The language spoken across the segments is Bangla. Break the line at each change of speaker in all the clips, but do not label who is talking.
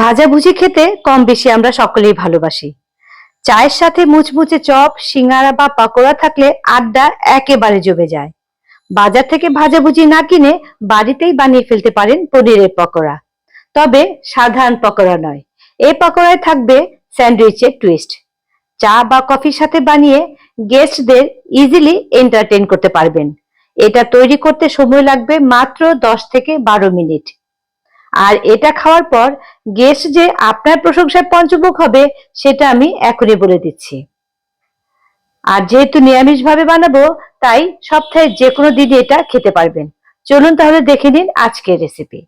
ভাজাভুজি খেতে কম বেশি আমরা সকলেই ভালোবাসি। চায়ের সাথে মুচমুচে চপ, সিঙ্গারা বা পাকোড়া থাকলে আড্ডা একেবারে জমে যায়। বাজার থেকে ভাজাভুজি না কিনে বাড়িতেই বানিয়ে ফেলতে পারেন পনিরের পকোড়া। তবে সাধারণ পকোড়া নয় এই পকোড়ায় থাকবে স্যান্ডউইচের টুইস্ট। চা বা কফির সাথে বানিয়ে গেস্টদের ইজিলি এন্টারটেন করতে পারবেন। এটা তৈরি করতে সময় লাগবে মাত্র দশ থেকে বারো মিনিট। আর এটা খাওয়ার পর গেস্ট যে আপনার প্রশংসায় পঞ্চমুখ হবে, সেটা আমি এখনই বলে দিচ্ছি। আর যেহেতু নিরামিষ ভাবে বানাবো, তাই সপ্তাহে যে কোনো দিনই এটা খেতে পারবেন। চলুন তাহলে দেখে নিন আজকের রেসিপি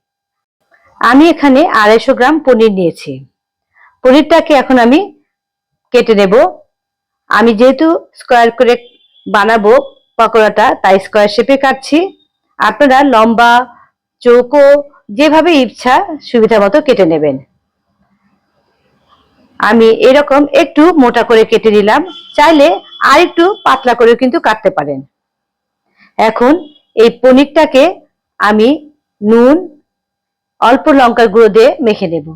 আমি এখানে আড়াইশো গ্রাম পনির নিয়েছি। পনিরটাকে এখন আমি কেটে নেব। আমি যেহেতু স্কোয়ার করে বানাবো পকোড়াটা, তাই স্কোয়ার শেপে কাটছি। আপনারা লম্বা, চৌকো যেভাবে ইচ্ছা সুবিধা মতো কেটে নেবেন। আমি এরকম একটু মোটা করে কেটে নিলাম, চাইলে আর একটু পাতলা করেও কিন্তু কাটতে পারেন। এখন এই পনিরটাকে আমি নুন, অল্প লঙ্কার গুঁড়ো দিয়ে মেখে নেব।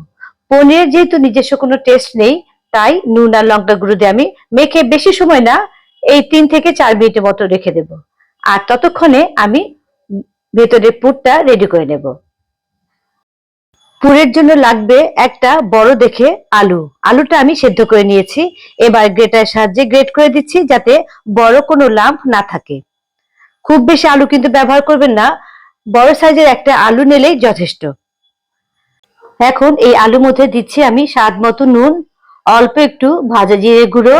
পনিরের যেহেতু নিজস্ব কোনো টেস্ট নেই, তাই নুন আর লঙ্কার গুঁড়ো দিয়ে আমি মেখে বেশি সময় না, এই তিন থেকে চার মিনিটের মতো রেখে দেব। আর ততক্ষণে আমি ভেতরের পুরটা রেডি করে নেব। পুরের জন্য লাগবে একটা বড় দেখে আলু। আলুটা আমি সেদ্ধ করে নিয়েছি। এবার গ্রেটার সাহায্যে গ্রেট করে দিচ্ছি যাতে বড় কোনো লাম্প না থাকে। খুব বেশি আলু কিন্তু ব্যবহার করবেন না। বড় সাইজের একটা আলু নিলেই যথেষ্ট। এখন এই আলুর মধ্যে দিচ্ছি আমি স্বাদ মতো নুন, অল্প একটু ভাজা জিরে গুঁড়ো,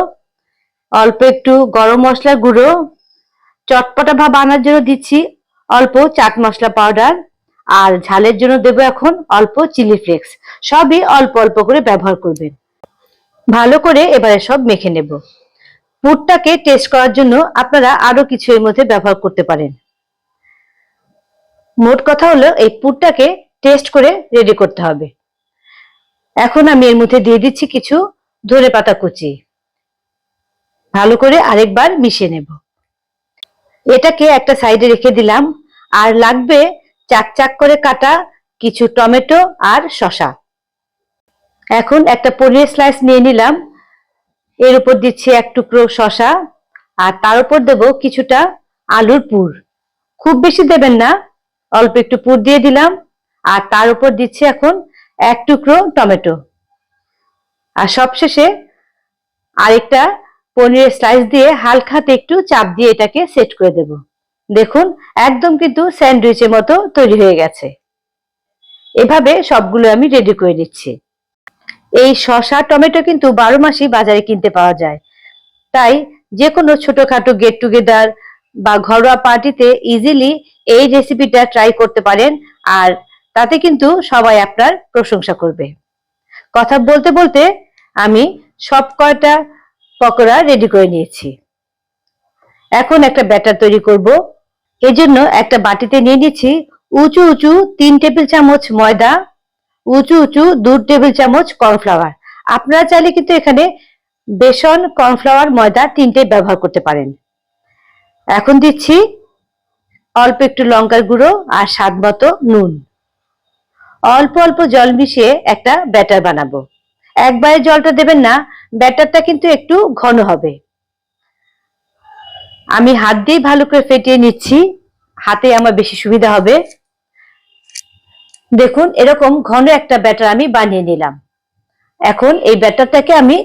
অল্প একটু গরম মশলা গুঁড়ো, চটপটা ভাব আনার জন্য দিচ্ছি অল্প চাট মশলা পাউডার। আর ঝালের জন্য দেবো এখন অল্প চিলি ফ্লেক্স। সবই অল্প অল্প করে ব্যবহার করবেন। ভালো করে এবারে সব মেখে নেব। পুরটাকে টেস্ট করার জন্য আপনারা আরও কিছু এর মধ্যে ব্যবহার করতে পারেন। মোট কথা হলো, এই পুরটাকে টেস্ট করে রেডি করতে হবে। এখন আমি এর মধ্যে দিয়ে দিচ্ছি কিছু ধরে পাতা কুচি। ভালো করে আরেকবার মিশিয়ে নেব। এটাকে একটা সাইডে রেখে দিলাম। আর লাগবে চাক চাক করে কাটা কিছু টমেটো আর শশা এখন একটা পনির স্লাইস নিয়ে নিলাম। এর উপর দিচ্ছি এক টুকরো শশা আর তার উপর দেব কিছুটা আলুর পুর। খুব বেশি দেবেন না, অল্প একটু পুর দিয়ে দিলাম আর তার উপর দিচ্ছি এখন এক টুকরো টমেটো। আর সবশেষে আরেকটা পনিরের স্লাইস দিয়ে হালকাতে একটু চাপ দিয়ে এটাকে সেট করে দেব। দেখুন, একদম কিন্তু স্যান্ডউইচের মতো তৈরি হয়ে গেছে। এভাবে সবগুলো আমি রেডি করে নিচ্ছি। এই শসা টমেটো কিন্তু বারো মাসই বাজারে কিনতে পাওয়া যায়। তাই যে কোনো ছোটখাটো গেট টুগেদার বা ঘরোয়া পার্টিতে ইজিলি এই রেসিপিটা ট্রাই করতে পারেন আর তাতে কিন্তু সবাই আপনার প্রশংসা করবে। কথা বলতে বলতে আমি সব কয়টা পকোড়া রেডি করে নিয়েছি। এখন একটা ব্যাটার তৈরি করব। এজন্য একটা বাটিতে নিয়ে নিচ্ছি উঁচু উঁচু তিন টেবিল চামচ ময়দা, উঁচু উঁচু দু টেবিল চামচ কর্নফ্লাওয়ার। আপনারা চাইলে কিন্তু এখানে বেসন, কর্নফ্লাওয়ার, ময়দা তিনটে ব্যবহার করতে পারেন। এখন দিচ্ছি অল্প একটু লঙ্কার গুঁড়ো আর স্বাদ মতো নুন। অল্প অল্প জল মিশিয়ে একটা ব্যাটার বানাবো। একবারে জলটা দেবেন না, ব্যাটারটা কিন্তু একটু ঘন হবে। আমি হাত দিয়ে ভালো করে ফেটিয়ে নিচ্ছি। হাতে আমার বেশি সুবিধা হবে। দেখুন, এরকম ঘন একটা ব্যাটার আমি বানিয়ে নিলাম। এখন এই ব্যাটারটাকে আমি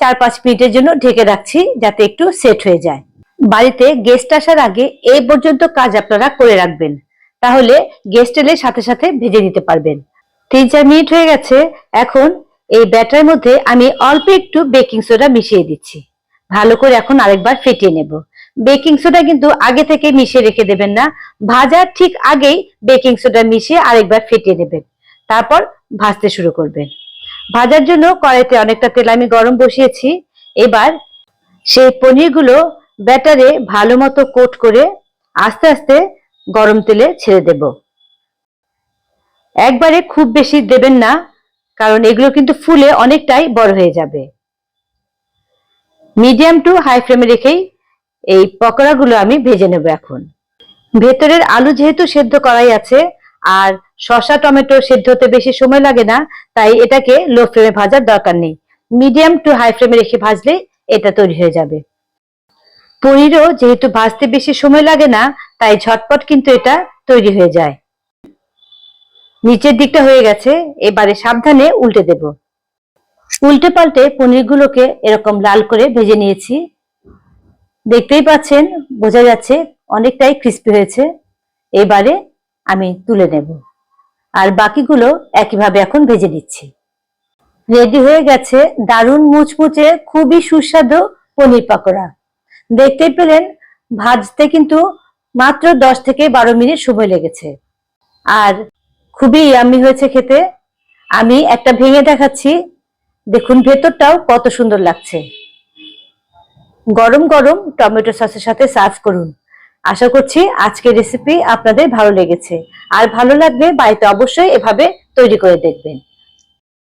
চার পাঁচ মিনিটের জন্য ঢেকে রাখছি যাতে একটু সেট হয়ে যায়। বাড়িতে গেস্ট আসার আগে এই পর্যন্ত কাজ আপনারা করে রাখবেন। তাহলে গেস্ট এলে সাথে সাথে ভেজে নিতে পারবেন। তিন চার মিনিট হয়ে গেছে। এখন এই ব্যাটার মধ্যে আমি অল্প একটু বেকিং সোডা মিশিয়ে দিচ্ছি। ভালো করে এখন আরেকবার ফেটিয়ে নেব। বেকিং সোডা কিন্তু আগে থেকে মিশিয়ে রেখে দেবেন না। ভাজার ঠিক আগেই বেকিং সোডা মিশিয়ে আরেকবার ফেটিয়ে নেবেন। তারপর ভাজতে শুরু করবেন। ভাজার জন্য কড়াইতে অনেকটা তেল আমি গরম বসিয়েছি। এবার সেই পনিরগুলো ব্যাটারে ভালো মতো কোট করে আস্তে আস্তে গরম তেলে ছেড়ে দেব। একবারে খুব বেশি দেবেন না, কারণ এগুলো কিন্তু ফুলে অনেকটাই বড় হয়ে যাবে। মিডিয়াম টু হাই ফ্লেমে রেখেই এই পকোড়াগুলো আমি ভেজে নেব এখন। ভেতরের আলু যেহেতু সেদ্ধ করাই আছে, আর শসা, টমেটো সেদ্ধ হতে বেশি সময় লাগে না, তাই এটাকে লো ফ্লেমে ভাজার দরকার নেই। মিডিয়াম টু হাই ফ্লেমে রেখে ভাজলে এটা তৈরি হয়ে যাবে। পনিরও যেহেতু ভাজতে বেশি সময় লাগে না, তাই ঝটপট কিন্তু এটা তৈরি হয়ে যায়। নিচের দিকটা হয়ে গেছে, এবারে সাবধানে উল্টে দেব। উল্টে পাল্টে পনিরগুলোকে এরকম লাল করে ভেজে নিয়েছি। দেখতেই পাচ্ছেন, বোঝা যাচ্ছে অনেকটাই ক্রিস্পি হয়েছে। এবারে আমি তুলে নেব। আর বাকিগুলো একইভাবে এখন ভেজে নিচ্ছি। রেডি হয়ে গেছে দারুণ মুচমুচে, খুবই সুস্বাদু পনির পাকোড়া। দেখতে পেলেন, ভাজতে কিন্তু মাত্র দশ থেকে বারো মিনিট সময় লেগেছে। আর খুবই ইয়াম্মি হয়েছে খেতে। আমি একটা ভেঙে দেখাচ্ছি। দেখুন, ভেতরটাও কত সুন্দর লাগছে। গরম গরম টমেটো সসের সাথে সার্ভ করুন। আশা করছি আজকের রেসিপি আপনাদের ভালো লেগেছে। আর ভালো লাগলে বাড়িতে অবশ্যই এভাবে তৈরি করে দেখবেন।